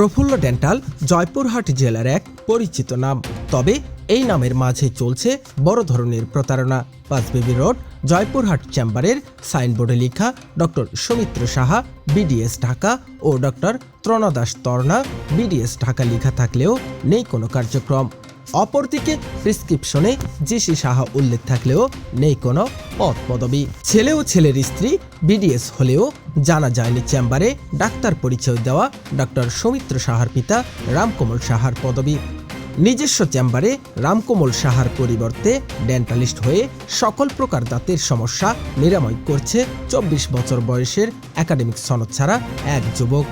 প্রফুল্ল dental, Joypurhat জেলার এক পরিচিত নাম। তবে এই নামের মাঝে চলছে বড় ধরনের প্রতারণা। পাঁচবেবি রোড, জয়পুরহাট চেম্বারের সাইনবোর্ডে লেখা ডক্টর সৌমিত্র সাহা, বিডিএস ঢাকা ও ডক্টর ত্রণদাস তর্ণা, বিডিএস ঢাকা লেখা থাকলেও নেই কোনো কার্যক্রম। অপরদিকে প্রেসক্রিপশনে জেসি সাহা উল্লেখ থাকলেও নেই কোনো পদ পদবি ছেলে ও ছেলের স্ত্রী বিডিএস হলেও জানা যায়নি চেম্বারে ডাক্তার পরিচয় দেওয়া ডক্টর সৌমিত্র সাহার পিতা রামকমল সাহার পদবি। নিজস্ব চেম্বারে রামকমল সাহার পরিবর্তে ডেন্টালিস্ট হয়ে সকল প্রকার দাঁতের সমস্যা নিরাময় করছে চব্বিশ বছর বয়সের একাডেমিক সনদ ছাড়া এক যুবক।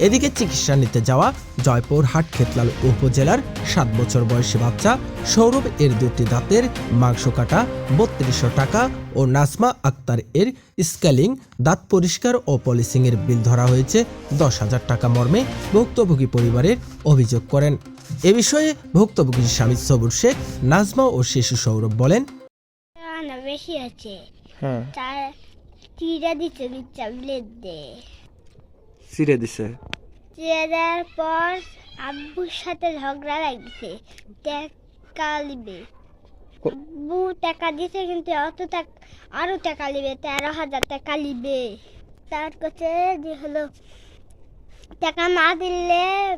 এদিকে চিকিৎসা নিতে যাওয়া জয়পুর হাট খেতলাল উপজেলার সাত বছর বয়সী বাচ্চা সৌরভ এর দুটি দাঁতের মাংস কাটা বত্রিশশো টাকা ও নাজমা আক্তার এর স্কেলিং দাঁত পরিষ্কার ও পলিসিং এর বিল ধরা হয়েছে দশ হাজার টাকা মর্মে ভুক্তভোগী পরিবারের অভিযোগ করেন। এ বিষয়ে ভুক্তভোগীর স্বামী সবুর শেখ নাজমা ও শিশু সৌরভ বলেন বেশি আছে। হ্যাঁ। দিতে সিরে দিছে। চিরা দেওয়ার পর আব্বুর সাথে ঝগড়া লাগছে। টাকা লিবে। কো- আব্বু টাকা দিছে কিন্তু অত টাকা আরও টাকা লিবে তেরো হাজার টাকা লিবে। তার কাছে যে হলো টাকা না দিলে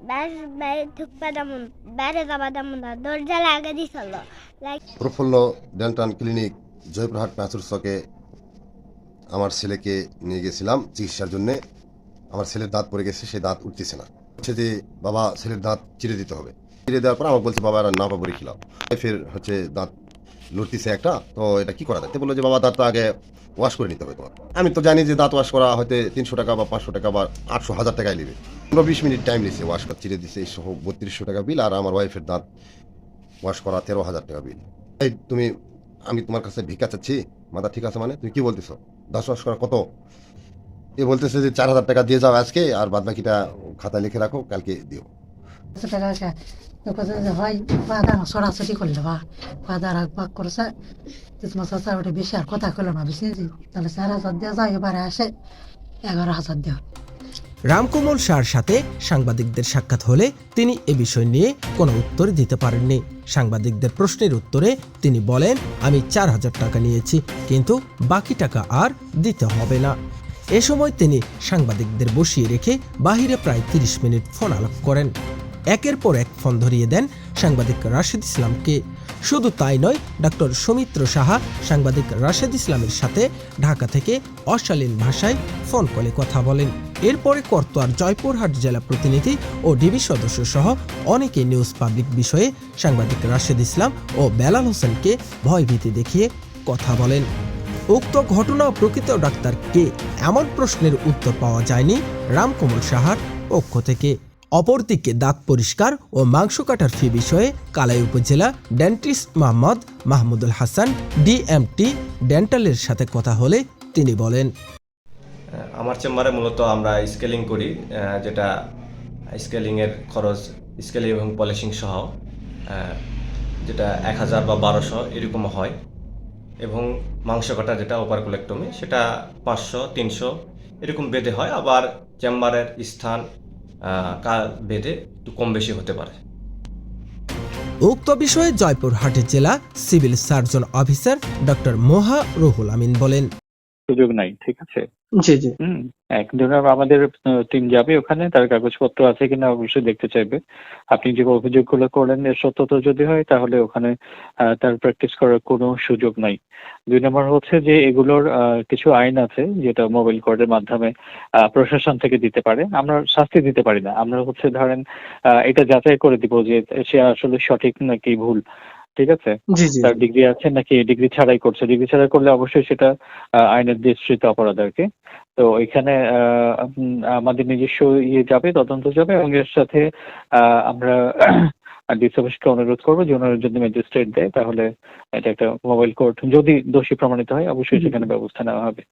ব্যাস বাইরে ঢুকবা বাইরে যাবা না দরজা লাগা প্রফুল্ল ডেন্টাল ক্লিনিক জয়পুরহাট প্যাঁচুর চকে আমার ছেলেকে নিয়ে গেছিলাম চিকিৎসার জন্যে। আমার ছেলের দাঁত পড়ে গেছে, সে দাঁত উঠতেছে না। হচ্ছে যে, বাবা, ছেলের দাঁত চিরে দিতে হবে। চিরে দেওয়ার পর আমাকে বলছে, বাবা আর না পাবো খিলাও। ফের হচ্ছে দাঁত লড়তিছে একটা, তো এটা কি করা যায়? বলল যে, বাবা, দাঁতটা আগে ওয়াশ করে নিতে হবে তোমার। আমি তো জানি যে, দাঁত ওয়াশ করা হয়তো তিনশো টাকা বা পাঁচশো টাকা বা আটশো হাজার টাকায় নেবে। পনেরো বিশ মিনিট টাইম নিয়েছে ওয়াশ করা, চিরে দিছে সহ বত্রিশশো টাকা বিল আর আমার ওয়াইফের দাঁত ওয়াশ করা তেরো হাজার টাকা বিল এই, তুমি, আমি তোমার কাছে ভিক্ষা চাচ্ছি। মাথা ঠিক আছে মানে? তুমি কি বলতেছো? দাঁত ওয়াশ করা কত? এ বলতেছে যে চার হাজার টাকা দিয়ে যাও আজকে আর বাদ বাকিটা খাতায় লিখে রাখো কালকে দিও। টাকা হয় সরাসরি করলে বা পাদা রাখ পাক করছে। তোমার চাচা ওটা বেশি আর কথা করল না বেশি তাহলে চার হাজার দেওয়া যায় এবারে আসে এগারো হাজার দেওয়া রামকমল শাহর সাথে সাংবাদিকদের সাক্ষাৎ হলে তিনি এ বিষয় নিয়ে কোনো উত্তর দিতে পারেননি। সাংবাদিকদের প্রশ্নের উত্তরে তিনি বলেন আমি চার হাজার টাকা নিয়েছি কিন্তু বাকি টাকা আর দিতে হবে না। এ সময় তিনি সাংবাদিকদের বসিয়ে রেখে বাহিরে প্রায় তিরিশ মিনিট ফোন আলাপ করেন। একের পর এক ফোন ধরিয়ে দেন সাংবাদিক রাশেদ ইসলামকে। শুধু তাই নয় ডক্টর সৌমিত্র সাহা সাংবাদিক রাশেদ ইসলামের সাথে ঢাকা থেকে অশালীন ভাষায় ফোন কলে কথা বলেন। এরপরে করতোয়ার জয়পুরহাট জেলা প্রতিনিধি ও ডিবি সদস্য সহ অনেকে নিউজ পাবলিক বিষয়ে সাংবাদিক রাশেদ ইসলাম ও বেলাল হোসেনকে ভয়ভীতি দেখিয়ে কথা বলেন। উক্ত ঘটনা প্রকৃত ডাক্তার কে? এমন প্রশ্নের উত্তর পাওয়া যায়নি রামকমল সাহার পক্ষ থেকে। অপরদিকে দাঁত পরিষ্কার ও মাংস কাটার ফি বিষয়ে কালাই উপজেলা ডেন্টিস্ট মোহাম্মদ মাহমুদুল হাসান, ডিএমটি ডেন্টালের সাথে কথা হলে তিনি বলেন আমার চেম্বারে মূলত আমরা স্কেলিং করি যেটা স্কেলিংয়ের খরচ, স্কেলিং এবং পলিশিং সহ যেটা এক হাজার বা বারোশো এরকম হয়। এবং মাংস কাটা যেটা ওপার কোলেক্টমি সেটা পাঁচশো, তিনশো, এরকম বেঁধে হয়। আবার চেম্বারের স্থান কাল বেদে একটু কম বেশি হতে পারে। উক্ত বিষয়ে জয়পুরহাটের জেলা civil surgeon officer doctor Moha Ruhul Amin বলেন। সুযোগ নাই ঠিক আছে? জি জি। হুম এক আমাদের টিম যাবে ওখানে তার কাগজপত্র আছে কিনা অবশ্যই দেখতে চাইবে। আপনি যে অভিযোগগুলো করলেন এর সত্যতা যদি হয় তাহলে ওখানে তার প্র্যাকটিস করার কোনো সুযোগ নাই। দুই নম্বর হচ্ছে যে এগুলোর কিছু আইন আছে যেটা মোবাইল কোর্টের মাধ্যমে আহ, প্রশাসন থেকে দিতে পারে। আমরা শাস্তি দিতে পারি না। আমরা হচ্ছে ধরেন আহ, এটা যাচাই করে দিব যে সে আসলে সঠিক নাকি ভুল। ঠিক আছে? তার ডিগ্রি আছে নাকি ডিগ্রি ছাড়াই করছে? ডিগ্রি ছাড়াই করলে অবশ্যই সেটা আইনের দৃষ্টিতে অপরাধ আর কি। তো এখানে আমাদের নিজস্ব ইয়ে যাবে তদন্ত যাবে এবং এর সাথে আহ, আমরা ডিসি অফিসকে অনুরোধ করব যে ওনারা যদি ম্যাজিস্ট্রেট দেয় তাহলে এটা একটা মোবাইল কোর্ট যদি দোষী প্রমাণিত হয় অবশ্যই সেখানে ব্যবস্থা নেওয়া হবে।